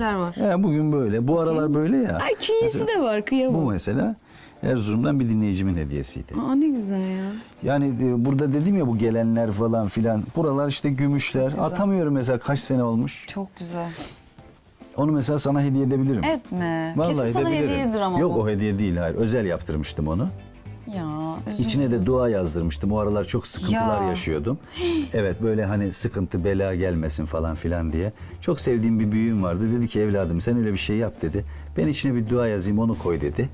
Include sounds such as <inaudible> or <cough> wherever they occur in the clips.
renkler var. He, bugün böyle. Bu aralar böyle ya. Ay künyesi de var Bu kıyamam. mesela Erzurum'dan bir dinleyicimin hediyesiydi. Aa ne güzel ya. Yani e, burada dedim ya bu gelenler falan filan. Buralar işte gümüşler. Atamıyorum mesela kaç sene olmuş. Çok güzel. Onu mesela sana hediye edebilirim. Etme. Vallahi Kesin sana edebilirim. hediyedir ama Yok bu. o hediye değil hayır. Özel yaptırmıştım onu. Üzüm. İçine de dua yazdırmıştım. O aralar çok sıkıntılar Ya. yaşıyordum. Evet böyle hani sıkıntı bela gelmesin falan filan diye. Çok sevdiğim bir büyüğüm vardı. Dedi ki evladım sen öyle bir şey yap dedi. Ben içine bir dua yazayım onu koy dedi.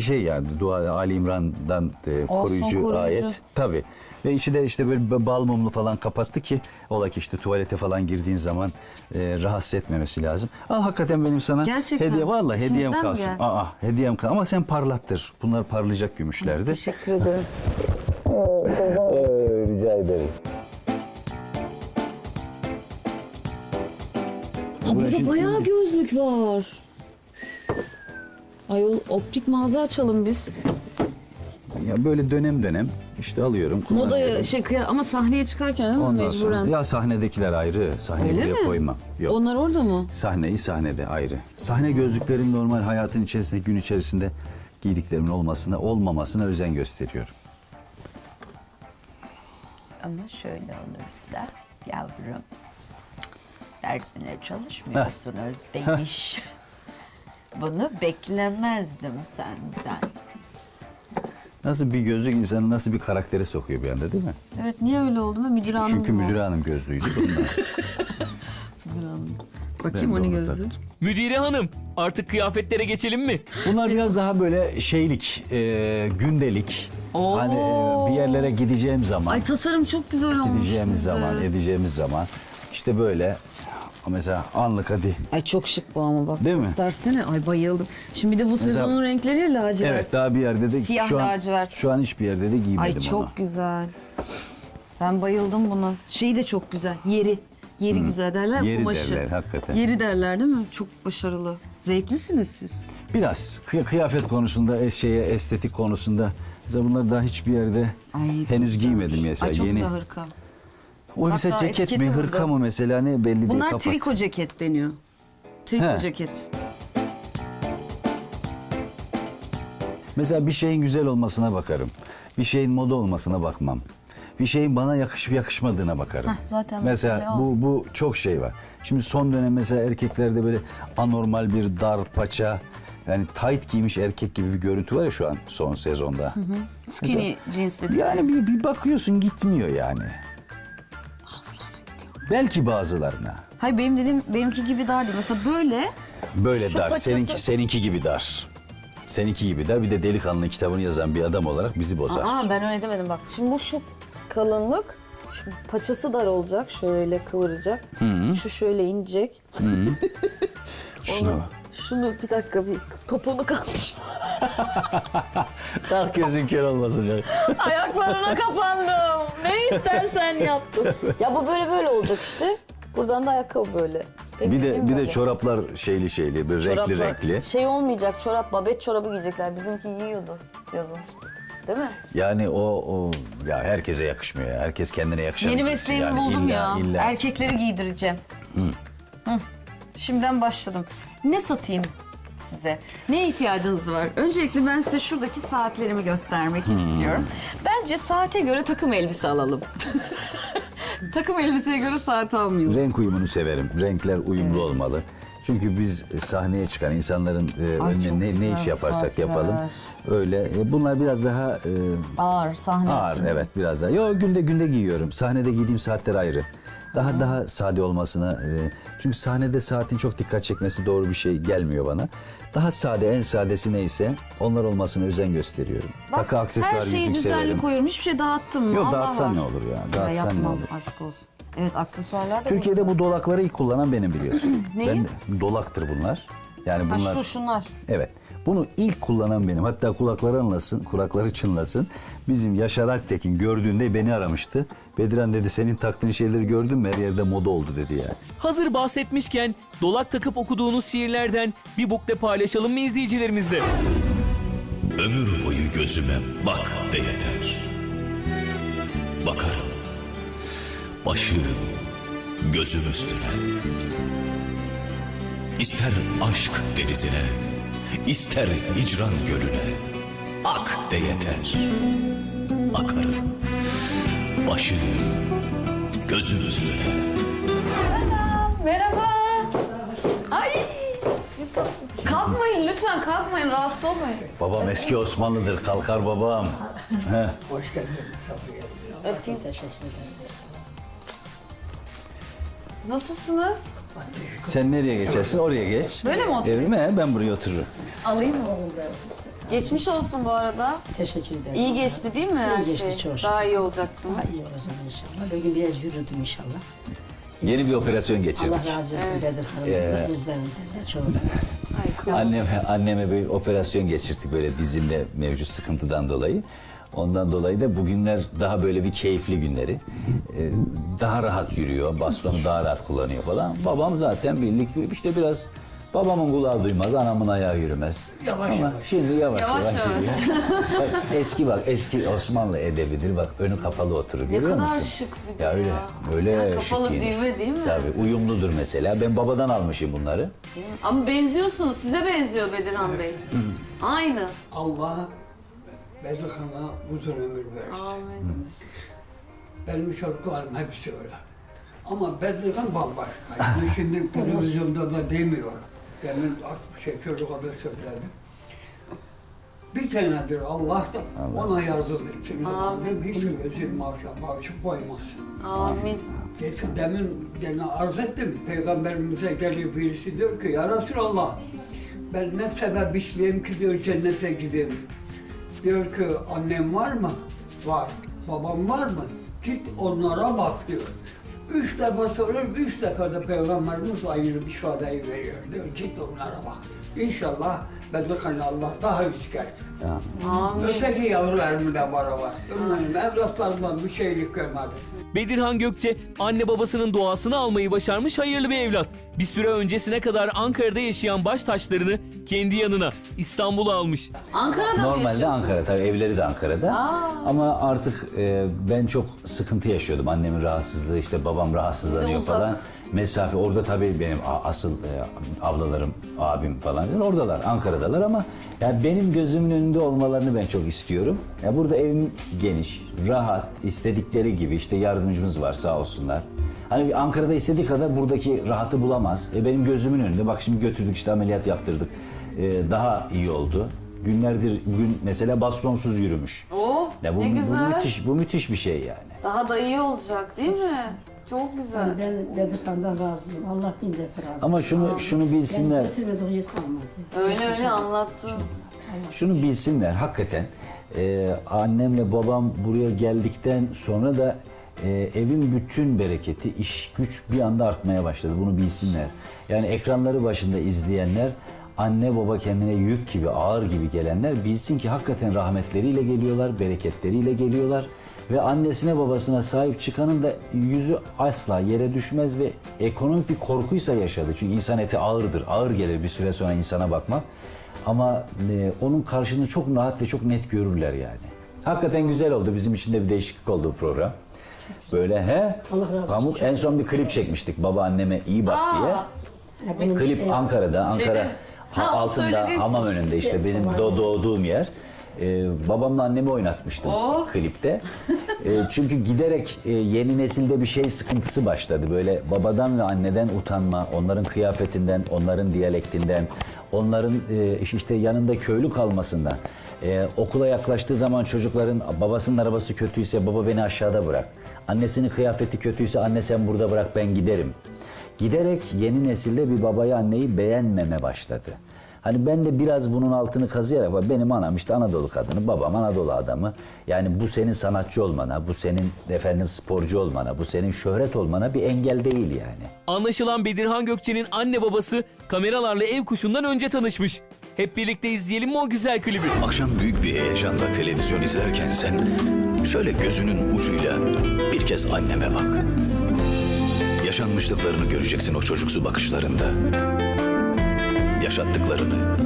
Şey yani dua Ali İmran'dan e, koruyucu, koruyucu. ayet. Tabii. Ve içi de işte böyle bal mumlu falan kapattı ki ola ki işte tuvalete falan girdiğin zaman e, rahatsız etmemesi lazım. Al hakikaten benim sana Gerçekten. hediye vallahi hediyem İçinizden mi kalsın. geldi? Aa hediyem kalsın ama sen parlattır. Bunlar parlayacak gümüşlerdi. Teşekkür ederim. <laughs> Rica ederim. Burada bayağı gözlük var. Ayol optik mağaza açalım biz. Ya böyle dönem dönem işte alıyorum. kullanıyorum. Modaya şey kıya ama sahneye çıkarken değil mi Ondan mecburen? sonra ya sahnedekiler ayrı. Sahneyi Öyle buraya mi? koymam. Yok. Onlar orada mı? Sahneyi sahnede ayrı. Sahne gözlüklerim normal hayatın içerisinde gün içerisinde giydiklerimin olmasına olmamasına özen gösteriyorum. Ama şöyle olursa yavrum dersine çalışmıyorsunuz demiş. <laughs> Bunu beklemezdim senden. Nasıl bir gözlük insanı nasıl bir karaktere sokuyor bir anda değil mi? Evet niye öyle oldu mu? Müdür hanım Çünkü mı? müdür hanım gözlüğüydü. bunlar. <laughs> Müdür hanım. Ben Bakayım de o ne onu gözlüğü? taktım. Müdire hanım artık kıyafetlere geçelim mi? Bunlar biraz daha böyle şeylik, e, gündelik. Oo. Hani e, bir yerlere gideceğim zaman. Ay tasarım çok güzel olmuş. Gideceğimiz sizde. zaman, edeceğimiz zaman işte böyle mesela anlık hadi. Ay çok şık bu ama bak. Değil mi? Göstersene. Ay bayıldım. Şimdi bir de bu Mesela- sezonun renkleri lacivert. Evet daha bir yerde de Siyah şu an, lacivert. şu an hiçbir yerde de giymedim Ay onu. çok güzel. Ben bayıldım buna. Şeyi de çok güzel. Yeri. Yeri güzel derler. Yeri kumaşı. derler, hakikaten. Yeri derler değil mi? Çok başarılı. Zevklisiniz siz. Biraz kıy- kıyafet konusunda, es- şeye, estetik konusunda mesela bunları daha hiçbir yerde Ay, çok henüz güzelmiş. giymedim mesela. Ay çok Yeni. güzel hırka. O mesela Hatta ceket mi, etiketi hırka burada. mı mesela ne belli değil. Bunlar kapat. triko ceket deniyor. Triko He. ceket. Mesela bir şeyin güzel olmasına bakarım. Bir şeyin moda olmasına bakmam. Bir şeyin bana yakışıp yakışmadığına bakarım. Heh, zaten mesela o. bu bu çok şey var. Şimdi son dönem mesela erkeklerde böyle anormal bir dar paça yani tight giymiş erkek gibi bir görüntü var ya şu an son sezonda. Skinny jeans dedik. Yani bir, bir bakıyorsun gitmiyor yani. Belki bazılarına. Hayır benim dediğim benimki gibi dar değil. Mesela böyle Böyle Şu dar. paçası- Seninki, seninki gibi dar. Seninki gibi dar. Bir de delikanlı kitabını yazan bir adam olarak bizi bozar. Aa ben öyle demedim bak. Şimdi bu şu kalınlık. Şu paçası dar olacak. Şöyle kıvıracak. Şu şöyle inecek. <laughs> Şuna bak. Şunu bir dakika bir topunu kaldır. <laughs> Kalk gözün kör olmasın. ya. Ayaklarına kapandım. Ne istersen yaptım. ya bu böyle böyle olacak işte. Buradan da ayakkabı böyle. Benim Bir de bir de çoraplar şeyli şeyli, bir renkli renkli. Şey olmayacak çorap, babet çorabı giyecekler. Bizimki giyiyordu yazın. Değil mi? Yani o o ya herkese yakışmıyor ya. Herkes kendine yakışan. Yeni mesleğimi Yani buldum illa- ya. illa- Erkekleri giydireceğim. Hı. Şimdiden başladım. Ne satayım size? Neye ihtiyacınız var? Öncelikle ben size şuradaki saatlerimi göstermek istiyorum. Bence saate göre takım elbise alalım. <laughs> takım elbiseye göre saat almayalım. Renk uyumunu severim. Renkler uyumlu olmalı. Çünkü biz e, sahneye çıkan insanların e, Ay, önüne çok ne, ne güzel iş yaparsak saatler. yapalım öyle. e, bunlar biraz daha e, Ağır sahne ağır için. evet biraz daha. Yo günde günde giyiyorum. Sahnede giydiğim saatler ayrı. Daha daha sade olmasına e, çünkü sahnede saatin çok dikkat çekmesi doğru bir şey gelmiyor bana. Daha sade en sadesi neyse onlar olmasına özen gösteriyorum. Takı aksesuar Her şeyi yüzük düzenli severim. koyuyorum. Hiçbir şey dağıttım mı? Yok Allah dağıtsan var. ne olur ya? Ya Dağıtsan ne yapmam olur? aşk olsun. Evet aksesuarlar da Türkiye'de bu dolakları ilk kullanan benim biliyorsun. <clears throat> Neyi? Ben de- dolaktır bunlar. Yani Ha, bunlar şu şunlar. Evet. Bunu ilk kullanan benim. Hatta kulakları anlasın, kulakları çınlasın. Bizim Yaşar Aktekin gördüğünde beni aramıştı. Bediran dedi senin taktığın şeyleri gördün mü her yerde moda oldu dedi yani. Hazır bahsetmişken dolak takıp okuduğunuz şiirlerden bir bukle paylaşalım mı izleyicilerimizle? Ömür boyu gözüme bak de yeter. Bakarım. Başım gözüm üstüne. İster aşk denizine, ister hicran gölüne, ak de yeter. Akarım, başım, gözüm üstüne. Merhaba. Ay. Kalkmayın lütfen kalkmayın rahatsız olmayın. Babam eski Osmanlıdır kalkar babam. Heh. Öpeyim. Nasılsınız? Sen nereye geçersin? Oraya geç. Böyle mi oturayım? Evime ben buraya otururum. Alayım mı? Geçmiş olsun bu arada. Teşekkür ederim. İyi geçti değil mi her İyi geçti, şey? çok şükür. Daha iyi olacaksınız. Daha iyi olacağım inşallah. Bugün biraz yürüdüm inşallah. Yeni bir operasyon geçirdik. Allah razı olsun Bedir Hanım'ın üzerinden de çok. Anneme, anneme bir operasyon geçirdik böyle dizinde mevcut sıkıntıdan dolayı. Ondan dolayı da bugünler daha böyle bir keyifli günleri. Ee, daha rahat yürüyor, bastonu daha rahat kullanıyor falan. Babam zaten birlik işte biraz babamın kulağı duymaz, anamın ayağı yürümez. Ama şimdi yavaş yavaş, Yavaş yavaş. yürüyor. Bak, eski bak eski Osmanlı edebidir bak önü kapalı oturur Ne görüyor kadar musun? şık bir Ya öyle, öyle şık kapalı giyinir. düğme değil mi? Tabii uyumludur mesela. Ben babadan almışım bunları. Ama benziyorsunuz. Size benziyor Bedirhan Bey. Aynı. Allah Bedirhan'a uzun ömür versin. Amin. Benim çocuklarım hepsi öyle. Ama Bedirhan bambaşka. Yani şimdi <laughs> televizyonda da demiyorum. Demin şey, çocuğa da söyledim. Bir tanedir Allah da ona yardım etsin. Amin. Hiç özür bağışık koymasın. Amin. Geçen demin gene arz ettim. Peygamberimize geliyor birisi diyor ki ya Resulallah ben ne sebep işleyeyim ki diyor cennete gideyim. Diyor ki annem var mı? Var. Babam var mı? Git onlara bak diyor. Üç defa soruyor, üç defa da Peygamberimiz ayrı bir ifadeyi veriyor. Diyor git onlara bak. İnşallah Bedirhan Allah daha istersin. Amin. Öteki yavrularım da bana var. Onların evlatlarımdan bir şeylik görmedim. Bedirhan Gökçe anne babasının duasını almayı başarmış hayırlı bir evlat. Bir süre öncesine kadar Ankara'da yaşayan baş taşlarını kendi yanına İstanbul'a almış. Ankara'da mı Normalde yaşıyorsunuz? Ankara tabii evleri de Ankara'da. Aa. Ama artık e, ben çok sıkıntı yaşıyordum. Annemin rahatsızlığı işte babam rahatsızlanıyor uzak. falan. Mesafe orada tabii benim a- asıl e, ablalarım, abim falan oradalar, Ankara'dalar ama ya benim gözümün önünde olmalarını ben çok istiyorum. Ya burada evim geniş, rahat, istedikleri gibi işte yardımcımız var sağ olsunlar. Hani bir Ankara'da istediği kadar buradaki rahatı bulamaz. E benim gözümün önünde bak şimdi götürdük işte ameliyat yaptırdık. E, daha iyi oldu. Günlerdir bugün mesela bastonsuz yürümüş. Oh Ya bu, ne bu güzel. müthiş, bu müthiş bir şey yani. Daha da iyi olacak değil mi? Çok güzel. Ben Bedir Han'dan razıyım. Allah bin defa razı. Ama şunu şunu bilsinler. Ben kalmadı. Öyle öyle anlattı. Şunu bilsinler hakikaten e, annemle babam buraya geldikten sonra da e, evin bütün bereketi, iş güç bir anda artmaya başladı. Bunu bilsinler. Yani ekranları başında izleyenler anne baba kendine yük gibi, ağır gibi gelenler bilsin ki hakikaten rahmetleriyle geliyorlar, bereketleriyle geliyorlar. Ve annesine babasına sahip çıkanın da yüzü asla yere düşmez ve ekonomik bir korkuysa yaşadı. Çünkü insan eti ağırdır, ağır gelir bir süre sonra insana bakmak. Ama e, onun karşılığını çok rahat ve çok net görürler yani. Hakikaten güzel oldu. Bizim için de bir değişiklik oldu bu program. Böyle he? Allah razı olsun. Pamuk en son bir klip çekmiştik. Baba anneme iyi bak diye. Klip şey- Ankara'da, Ankara Şeyde- ha- altında söyledi. hamam önünde işte benim do- doğduğum yer. Ee, babamla annemi oynatmıştım Oh. klipte. Ee, çünkü giderek e, yeni nesilde bir şey sıkıntısı başladı. Böyle babadan ve anneden utanma, onların kıyafetinden, onların diyalektinden, onların e, işte yanında köylü kalmasından. E, okula yaklaştığı zaman çocukların babasının arabası kötüyse baba beni aşağıda bırak. Annesinin kıyafeti kötüyse anne sen burada bırak ben giderim. Giderek yeni nesilde bir babayı anneyi beğenmeme başladı. Hani ben de biraz bunun altını kazıyarak benim anam işte Anadolu kadını, babam Anadolu adamı. Yani bu senin sanatçı olmana, bu senin efendim sporcu olmana, bu senin şöhret olmana bir engel değil yani. Anlaşılan Bedirhan Gökçe'nin anne babası kameralarla ev kuşundan önce tanışmış. Hep birlikte izleyelim mi o güzel klibi? Akşam büyük bir heyecanla televizyon izlerken sen şöyle gözünün ucuyla bir kez anneme bak. Yaşanmışlıklarını göreceksin o çocuksu bakışlarında. Yaşattıklarını,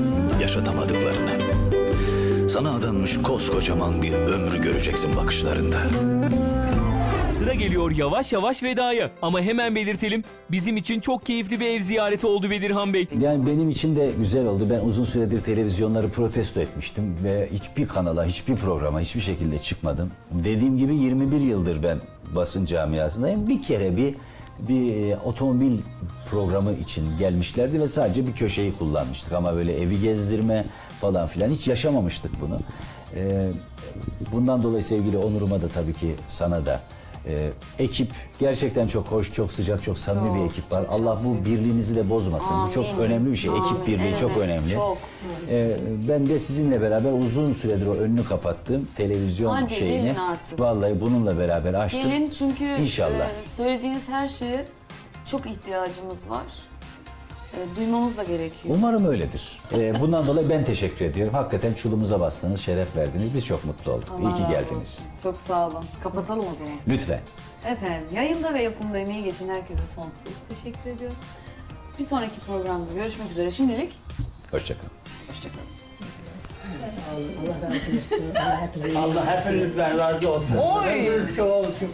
yaşatamadıklarını. Sana adanmış koskocaman bir ömrü göreceksin bakışlarında. Sıra geliyor yavaş yavaş vedaya. Ama hemen belirtelim bizim için çok keyifli bir ev ziyareti oldu Bedirhan Bey. Yani benim için de güzel oldu. Ben uzun süredir televizyonları protesto etmiştim ve hiçbir kanala, hiçbir programa hiçbir şekilde çıkmadım. Dediğim gibi 21 yıldır ben basın camiasındayım. Bir kere bir bir otomobil programı için gelmişlerdi ve sadece bir köşeyi kullanmıştık ama böyle evi gezdirme falan filan hiç yaşamamıştık bunu. Ee, bundan dolayı sevgili Onur'uma da tabii ki sana da ee, ekip gerçekten çok hoş, çok sıcak, çok samimi bir ekip var. Allah bu birliğinizi de bozmasın. Bu çok önemli bir şey. Ekip birliği çok önemli. Çok. Ee, ben de sizinle beraber uzun süredir o önünü kapattığım televizyon Hadi şeyini gelin artık. vallahi bununla beraber açtım. Gelin çünkü İnşallah. e, söylediğiniz her şeye çok ihtiyacımız var. E, duymamız da gerekiyor. Umarım öyledir. Ee, bundan dolayı ben teşekkür ediyorum. Hakikaten çulumuza bastınız, şeref verdiniz. Biz çok mutlu olduk. İyi ki razı geldiniz. olsun. Çok sağ olun. Kapatalım o zaman. Lütfen. Efendim yayında ve yapımda emeği geçen herkese sonsuz teşekkür ediyoruz. Bir sonraki programda görüşmek üzere. Şimdilik Hoşçakalın. hoşçakalın. Allah razı olsun. Allah <laughs> hepinize Allah hepinizden razı olsun. Oy! Ömür şu olsun.